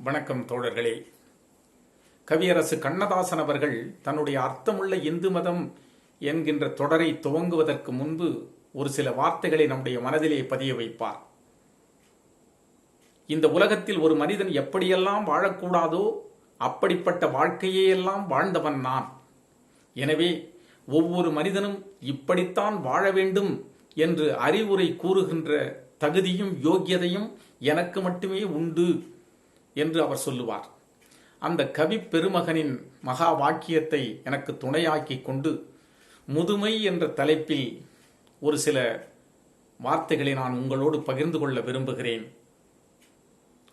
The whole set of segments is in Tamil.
வணக்கம் தோழர்களே. கவியரசு கண்ணதாசன் அவர்கள் தன்னுடைய அர்த்தமுள்ள இந்து மதம் என்கின்ற தொடரை துவங்குவதற்கு முன்பு ஒரு சில வார்த்தைகளை நம்முடைய மனதிலே பதிய வைப்பார். இந்த உலகத்தில் ஒரு மனிதன் எப்படியெல்லாம் வாழக்கூடாதோ அப்படிப்பட்ட வாழ்க்கையெல்லாம் வாழ்ந்தவன் நான். எனவே ஒவ்வொரு மனிதனும் இப்படித்தான் வாழ வேண்டும் என்று அறிவுரை கூறுகின்ற தகுதியும் யோக்கியதையும் எனக்கு மட்டுமே உண்டு. என்று அவர் சொல்லுவார். அந்த கவி பெருமகனின் மகா வாக்கியத்தை எனக்கு துணையாக்கி கொண்டு முதுமை என்ற தலைப்பில் ஒரு சில வார்த்தைகளை நான் உங்களோடு பகிர்ந்து கொள்ள விரும்புகிறேன்.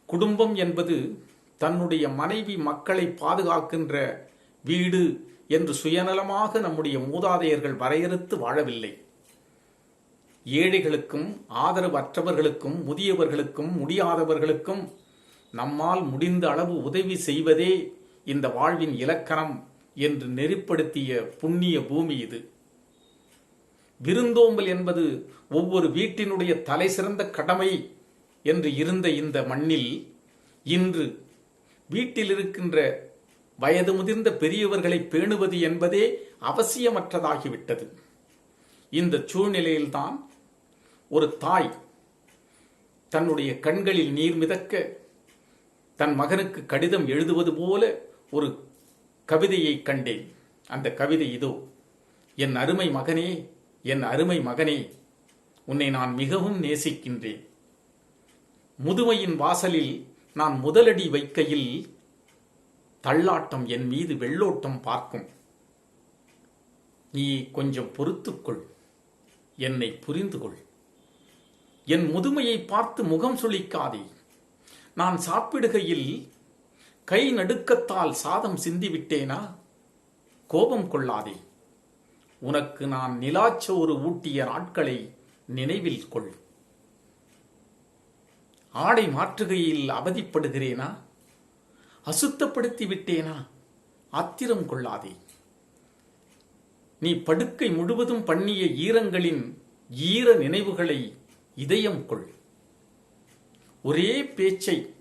குடும்பம் என்பது தன்னுடைய மனைவி மக்களை பாதுகாக்கின்ற வீடு என்று சுயநலமாக நம்முடைய மூதாதையர்கள் வரையறுத்து வாழவில்லை. ஏழைகளுக்கும் ஆதரவற்றவர்களுக்கும் முதியவர்களுக்கும் முடியாதவர்களுக்கும் நம்மால் முடிந்த அளவு உதவி செய்வதே இந்த வாழ்வின் இலக்கணம் என்று நெறிப்படுத்திய புண்ணிய பூமி இது. விருந்தோம்பல் என்பது ஒவ்வொரு வீட்டினுடைய தலை சிறந்த கடமை என்று இருந்த இந்த மண்ணில் இன்று வீட்டில் இருக்கின்ற வயது முதிர்ந்த பெரியவர்களை பேணுவது என்பதே அவசியமற்றதாகிவிட்டது. இந்த சூழ்நிலையில்தான் ஒரு தாய் தன்னுடைய கண்களில் நீர் மிதக்க தன் மகனுக்கு கடிதம் எழுதுவது போல ஒரு கவிதையை கண்டேன். அந்த கவிதை இதோ என் அருமை மகனே என் அருமை மகனே உன்னை நான் மிகவும் நேசிக்கின்றேன். முதுமையின் வாசலில் நான் முதலடி வைக்கையில் தள்ளாட்டம் என் மீது வெள்ளோட்டம் பார்க்கும். நீ கொஞ்சம் பொறுத்துக்கொள் என்னை புரிந்து கொள் என் முதுமையை பார்த்து முகம் சுளிக்காதே. நான் சாப்பிடுகையில் கை நடுக்கத்தால் சாதம் சிந்திவிட்டேனா? கோபம் கொள்ளாதே. உனக்கு நான் நிலாச்சோறு ஊட்டிய நாட்களை நினைவில் கொள். ஆடை மாற்றுகையில் அவதிப்படுகிறேனா? அசுத்தப்படுத்தி விட்டேனா ஆத்திரம் கொள்ளாதே. நீ படுக்கை முழுவதும் பண்ணிய ஈரங்களின் ஈர நினைவுகளை இதயம் கொள். ஒரே பேச்சை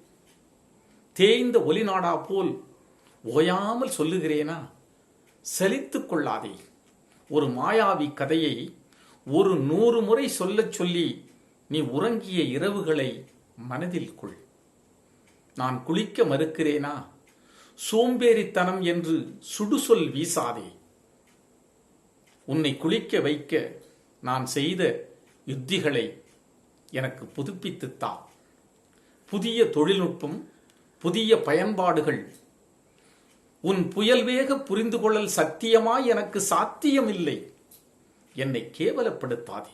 தேய்ந்த ஒலிநாடா போல் ஓயாமல் சொல்லுகிறேனா? சலித்துக் கொள்ளாதே. ஒரு மாயாவி கதையை ஒரு நூறு முறை சொல்லச் சொல்லி நீ உறங்கிய இரவுகளை மனதில் கொள். நான் குளிக்க மறுக்கிறேனா? சோம்பேறித்தனம் என்று சுடுசொல் வீசாதே. உன்னை குளிக்க வைக்க நான் செய்த யுத்திகளை எனக்கு புதுப்பித்துத்தா. புதிய தொழில்நுட்பம் புதிய பயன்பாடுகள். உன் புயல் வேக புரிந்து கொள்ளல் சத்தியமாய் எனக்கு சாத்தியமில்லை. என்னை கேவலப்படுத்தாதே.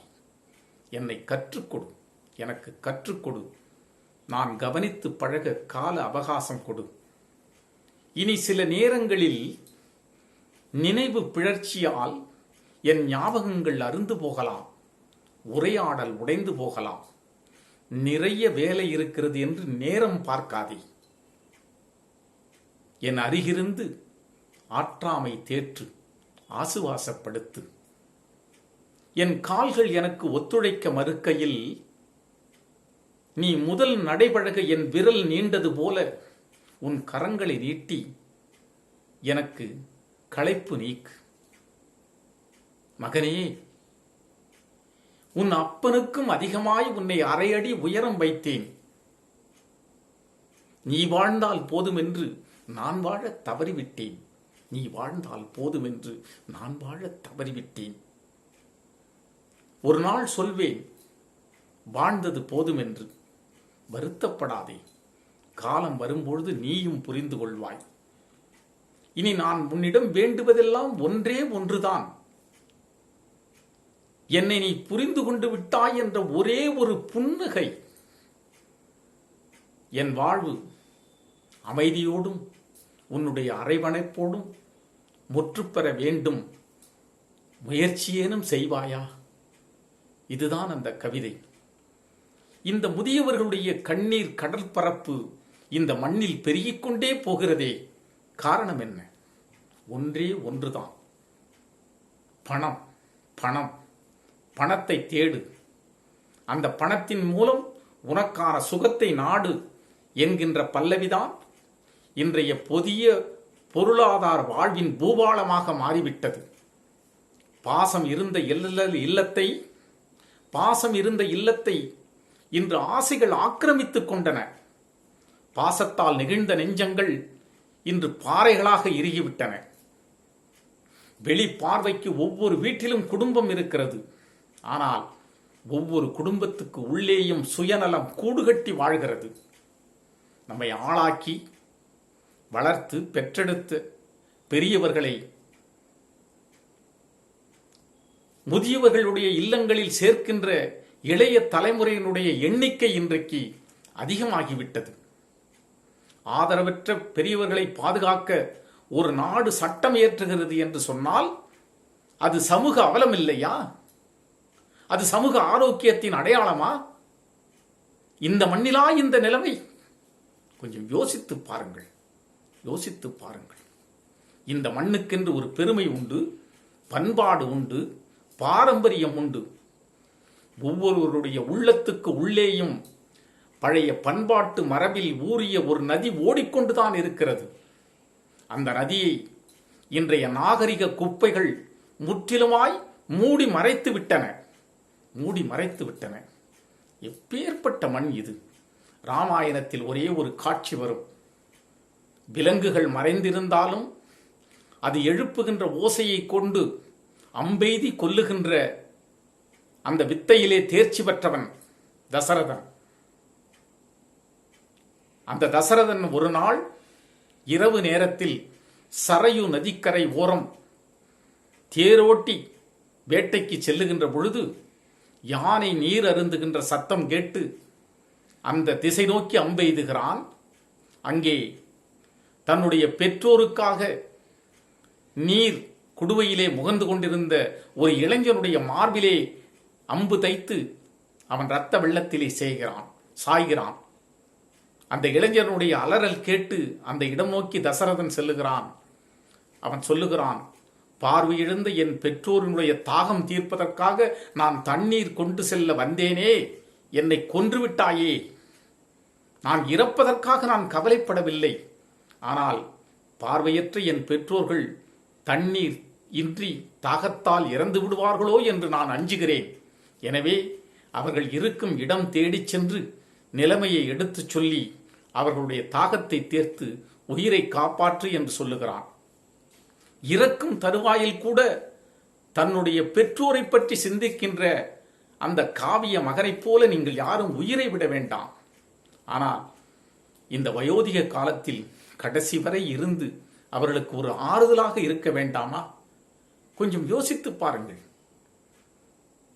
என்னை கற்றுக்கொடு. எனக்கு கற்றுக்கொடு. நான் கவனித்து பழக கால அவகாசம் கொடு. இனி சில நேரங்களில் நினைவு பிழற்சியால் என் ஞாபகங்கள் அருந்து போகலாம். உரையாடல் உடைந்து போகலாம். நிறைய வேலை இருக்கிறது என்று நேரம் பார்க்காதே. என் அருகிருந்து ஆற்றாமை தேற்று ஆசுவாசப்படுத்து. என் கால்கள் எனக்கு ஒத்துழைக்க மறுக்கையில் நீ முதல் நடைபழக என் விரல் நீண்டது போல உன் கரங்களை நீட்டி எனக்கு களைப்பு நீக்கு. மகனே உன் அப்பனுக்கும் அதிகமாய் உன்னை அரையடி உயரம் வைத்தேன். நீ வாழ்ந்தால் போதுமென்று நான் வாழ தவறிவிட்டேன். நீ வாழ்ந்தால் போதுமென்று நான் வாழ தவறிவிட்டேன். ஒரு நாள் சொல்வேன் வாழ்ந்தது போதுமென்று. வருத்தப்படாதே. காலம் வரும்பொழுது நீயும் புரிந்து கொள்வாய். இனி நான் உன்னிடம் வேண்டுவதெல்லாம் ஒன்றே ஒன்றுதான். என்னை நீ புரிந்து கொண்டு விட்டாய் என்ற ஒரே ஒரு புன்னகை என் வாழ்வு அமைதியோடும் உன்னுடைய அரைவணைப்போடும் முற்றுப்பெற வேண்டும். முயற்சியேனும் செய்வாயா? இதுதான் அந்த கவிதை. இந்த முதியவர்களுடைய கண்ணீர் கடற்பரப்பு இந்த மண்ணில் பெருகிக்கொண்டே போகிறதே காரணம் என்ன? ஒன்றே ஒன்றுதான். பணம் பணம். பணத்தை தேடு. அந்த பணத்தின் மூலம் உனக்கான சுகத்தை நாடு என்கின்ற பல்லவிதான் இன்றைய புதிய பொருளாதார வாழ்வின் பூபாளமாக மாறிவிட்டது. பாசம் இருந்த இல்லல் இல்லத்தை பாசம் இருந்த இல்லத்தை இன்று ஆசைகள் ஆக்கிரமித்துக் கொண்டன. பாசத்தால் நெகிழ்ந்த நெஞ்சங்கள் இன்று பாறைகளாக இறுகிவிட்டன. வெளி பார்வைக்கு ஒவ்வொரு வீட்டிலும் குடும்பம் இருக்கிறது. ஆனால் ஒவ்வொரு குடும்பத்துக்கு உள்ளேயும் சுயநலம் கூடுகட்டி வாழ்கிறது. நம்மை ஆளாக்கி வளர்த்து பெற்றெடுத்த பெரியவர்களை முதியவர்களுடைய இல்லங்களில் சேர்க்கின்ற இளைய தலைமுறையினுடைய எண்ணிக்கை இன்றைக்கு அதிகமாகிவிட்டது. ஆதரவற்ற பெரியவர்களை பாதுகாக்க ஒரு நாடு சட்டம் ஏற்றுகிறது என்று சொன்னால் அது சமூக அவலம் இல்லையா? அது சமூக ஆரோக்கியத்தின் அடையாளமா? இந்த மண்ணிலா இந்த நிலைமை? கொஞ்சம் யோசித்து பாருங்கள். யோசித்து பாருங்கள். இந்த மண்ணுக்கென்று ஒரு பெருமை உண்டு பண்பாடு உண்டு பாரம்பரியம் உண்டு. ஒவ்வொருவருடைய உள்ளத்துக்கு உள்ளேயும் பழைய பண்பாட்டு மரபில் ஊறிய ஒரு நதி ஓடிக்கொண்டுதான் இருக்கிறது. அந்த நதியை இன்றைய நாகரிக குப்பைகள் முற்றிலுமாய் மூடி மறைத்து விட்டன மூடி மறைத்து விட்டன. எப்பேற்பட்ட மண் இது? ராமாயணத்தில் ஒரே ஒரு காட்சி வரும். விலங்குகள் மறைந்திருந்தாலும் அது எழுப்புகின்ற ஓசையை கொண்டு அம்பெய்தி கொல்லுகின்ற அந்த வித்தையிலே தேர்ச்சி பெற்றவன் தசரதன். அந்த தசரதன் ஒரு நாள் இரவு நேரத்தில் சரையு நதிக்கரை ஓரம் தேரோட்டி வேட்டைக்கு செல்லுகின்ற பொழுது யானை நீர் அருந்துகின்ற சத்தம் கேட்டு அந்த திசை நோக்கி அம்பெய்துகிறான் அங்கே தன்னுடைய பெற்றோருக்காக நீர் குடுவையிலே முகந்து கொண்டிருந்த ஒரு இளைஞனுடைய மார்பிலே அம்பு தைத்து அவன் இரத்த வெள்ளத்திலே செய்கிறான் சாய்கிறான். அந்த இளைஞனுடைய அலறல் கேட்டு அந்த இடம் நோக்கி தசரதன் செல்லுகிறான். அவன் சொல்லுகிறான் பார்வையிழந்த என் பெற்றோரினுடைய தாகம் தீர்ப்பதற்காக நான் தண்ணீர் கொண்டு செல்ல வந்தேனே. என்னை கொன்றுவிட்டாயே. நான் இறப்பதற்காக நான் கவலைப்படவில்லை. ஆனால் பார்வையற்ற என் பெற்றோர்கள் தண்ணீர் இன்றி தாகத்தால் இறந்து விடுவார்களோ என்று நான் அஞ்சுகிறேன். எனவே அவர்கள் இருக்கும் இடம் தேடிச் சென்று நிலைமையை எடுத்துச் சொல்லி அவர்களுடைய தாகத்தை தீர்த்து உயிரை காப்பாற்று என்று சொல்லுகிறான். இறக்கும் தருவாயில் கூட தன்னுடைய பெற்றோரை பற்றி சிந்திக்கின்ற அந்த காவிய மகனைப் போல நீங்கள் யாரும் உயிரை விட வேண்டாம். ஆனால் இந்த வயோதிக காலத்தில் கடைசி வரை இருந்து அவர்களுக்கு ஒரு ஆறுதலாக இருக்க வேண்டாமா? கொஞ்சம் யோசித்து பாருங்கள்.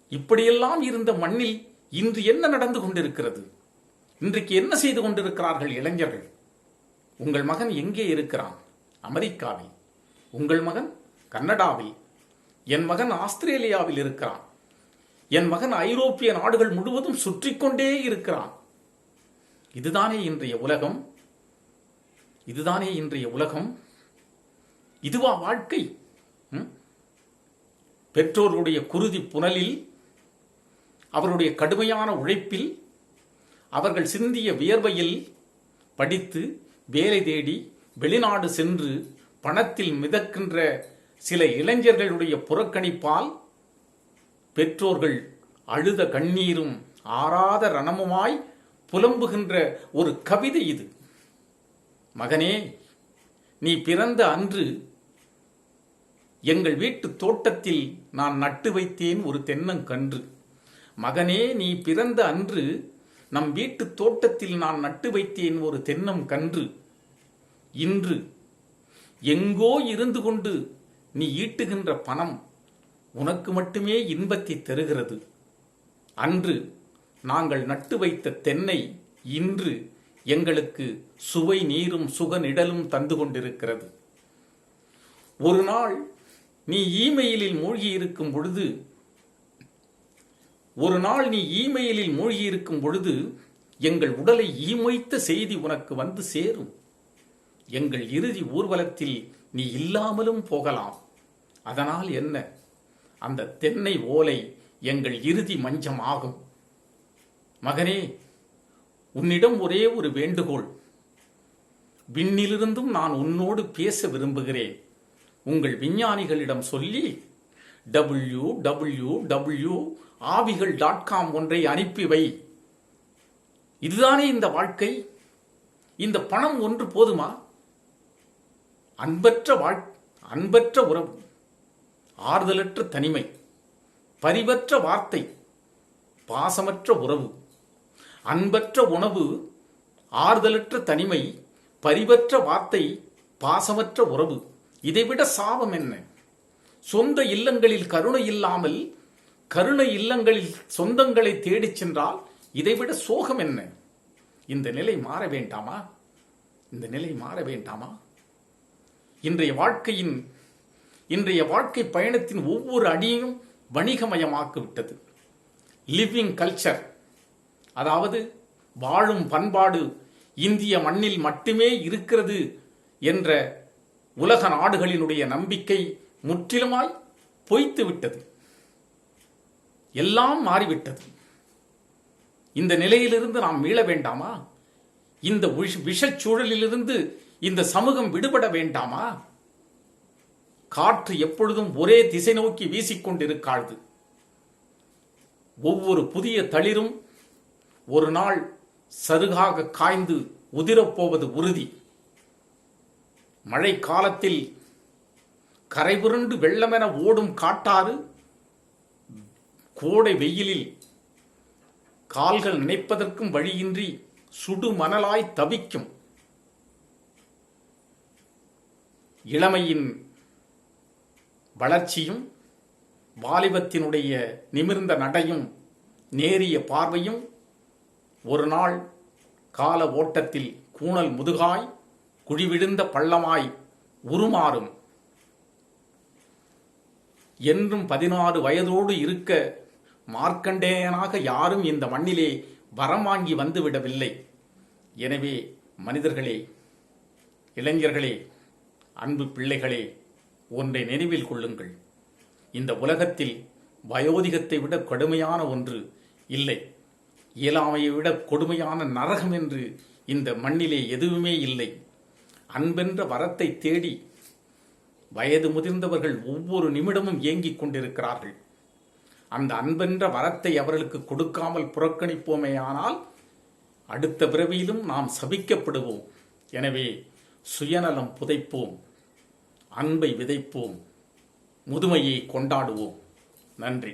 இப்படியெல்லாம் இருந்த மண்ணில் இன்று என்ன நடந்து கொண்டிருக்கிறது? இன்றைக்கு என்ன செய்து கொண்டிருக்கிறார்கள் இளைஞர்கள்? உங்கள் மகன் எங்கே இருக்கிறான்? அமெரிக்காவில். உங்கள் மகன் கன்னடாவில் என் மகன் ஆஸ்திரேலியாவில் இருக்கிறான். என் மகன் ஐரோப்பிய நாடுகள் முழுவதும் சுற்றி கொண்டே இருக்கிறான். இதுதானே இன்றைய உலகம்? இதுதானே இன்றைய உலகம்? இதுவா வாழ்க்கை? பெற்றோருடைய குருதி புனலில் அவருடைய கடுமையான உழைப்பில் அவர்கள் சிந்திய வியர்வையில் படித்து வேலை தேடி வெளிநாடு சென்று பணத்தில் மிதக்கின்ற சில இளைஞர்களுடைய புறக்கணிப்பால் பெற்றோர்கள் அழுத கண்ணீரும் ஆறாத ரணமுமாய் புலம்புகின்ற ஒரு கவிதை இது. மகனே நீ பிறந்த அன்று எங்கள் வீட்டு தோட்டத்தில் நான் நட்டு வைத்தேன் ஒரு தென்னங்கன்று. மகனே நீ பிறந்த அன்று நம் வீட்டு தோட்டத்தில் நான் நட்டு வைத்தேன் ஒரு தென்னம் கன்று. இன்று எங்கோ இருந்து கொண்டு நீ ஈட்டுகின்ற பணம் உனக்கு மட்டுமே இன்பத்தை தருகிறது. அன்று நாங்கள் நட்டு வைத்த தென்னை இன்று எங்களுக்கு சுவை நீரும் சுக நிழலும் தந்து கொண்டிருக்கிறது. ஒரு நாள் நீ இமெயிலில் மூழ்கி இருக்கும் பொழுது ஒரு நாள் நீ இமெயிலில் மூழ்கி இருக்கும் பொழுது எங்கள் உடலை ஈமொய்த்த செய்தி உனக்கு வந்து சேரும். எங்கள் இறுதி ஊர்வலத்தில் நீ இல்லாமலும் போகலாம். அதனால் என்ன? அந்த தென்னை ஓலை எங்கள் இறுதி மஞ்சம் ஆகும். மகனே உன்னிடம் ஒரே ஒரு வேண்டுகோள். விண்ணிலிருந்தும் நான் உன்னோடு பேச விரும்புகிறேன். உங்கள் விஞ்ஞானிகளிடம் சொல்லி டபிள்யூ டபிள்யூ டபிள்யூ ஆவிகள் டாட் காம் ஒன்றை அனுப்பி வை. இதுதானே இந்த வாழ்க்கை? இந்த பணம் ஒன்று போதுமா? அன்பற்ற வாழ் அன்பற்ற உறவு ஆறுதலற்ற தனிமை பரிவற்ற வார்த்தை பாசமற்ற உறவு அன்பற்ற உணவு ஆறுதலற்ற தனிமை பரிவற்ற வார்த்தை பாசமற்ற உறவு. இதைவிட சாபம் என்ன? சொந்த இல்லங்களில் கருணை இல்லாமல் கருணை இல்லங்களில் சொந்தங்களை தேடிச் சென்றால் இதைவிட சோகம் என்ன? இந்த நிலை மாற வேண்டாமா? இந்த நிலை மாற வேண்டாமா? இன்றைய வாழ்க்கையின் இன்றைய வாழ்க்கை பயணத்தின் ஒவ்வொரு அடியையும் வணிகமயமாக்கிவிட்டது. லிவிங் கல்ச்சர் அதாவது வாழும் பண்பாடு இந்திய மண்ணில் மட்டுமே இருக்கிறது என்ற உலக நாடுகளினுடைய நம்பிக்கை முற்றிலுமாய் பொய்த்து விட்டது எல்லாம் மாறிவிட்டது. இந்த நிலையிலிருந்து நாம் மீள வேண்டாமா? இந்த விஷ- விஷச் சூழலிலிருந்து இந்த சமூகம் விடுபட வேண்டாமா? காற்று எப்பொழுதும் ஒரே திசை நோக்கி வீசிக்கொண்டிருக்காது. ஒவ்வொரு புதிய தளிரும் ஒரு நாள் சருகாக காய்ந்து உதிரப்போவது உறுதி. மழை காலத்தில் கரைபுரண்டு வெள்ளமென ஓடும் காட்டாறு கோடை வெயிலில் கால்கள் நினைப்பதற்கும் வழியின்றி சுடு மணலாய் தவிக்கும். இளமையின் வளர்ச்சியும் வாலிபத்தினுடைய நிமிர்ந்த நடையும் நேரிய பார்வையும் ஒரு நாள் கால ஓட்டத்தில் கூணல் முதுகாய் குழிவிழுந்த பள்ளமாய் உருமாறும். என்றும் பதினாறு வயதோடு இருக்க மார்க்கண்டேயனாக யாரும் இந்த மண்ணிலே வரம் வாங்கி வந்துவிடவில்லை. எனவே மனிதர்களே இளைஞர்களே அன்பு பிள்ளைகளே ஒன்றை நினைவில் கொள்ளுங்கள். இந்த உலகத்தில் வயோதிகத்தை விட கடுமையான ஒன்று இல்லை. இயலாமையை விட கொடுமையான நரகம் என்று இந்த மண்ணிலே எதுவுமே இல்லை. அன்பென்ற வரத்தை தேடி வயது முதிர்ந்தவர்கள் ஒவ்வொரு நிமிடமும் ஏங்கிக் கொண்டிருக்கிறார்கள். அந்த அன்பென்ற வரத்தை அவர்களுக்கு கொடுக்காமல் புறக்கணிப்போமேயானால் அடுத்த பிறவியிலும் நாம் சபிக்கப்படுவோம். எனவே சுயநலம் புதைப்போம். அன்பை விதைப்போம் முதுமையை கொண்டாடுவோம். நன்றி.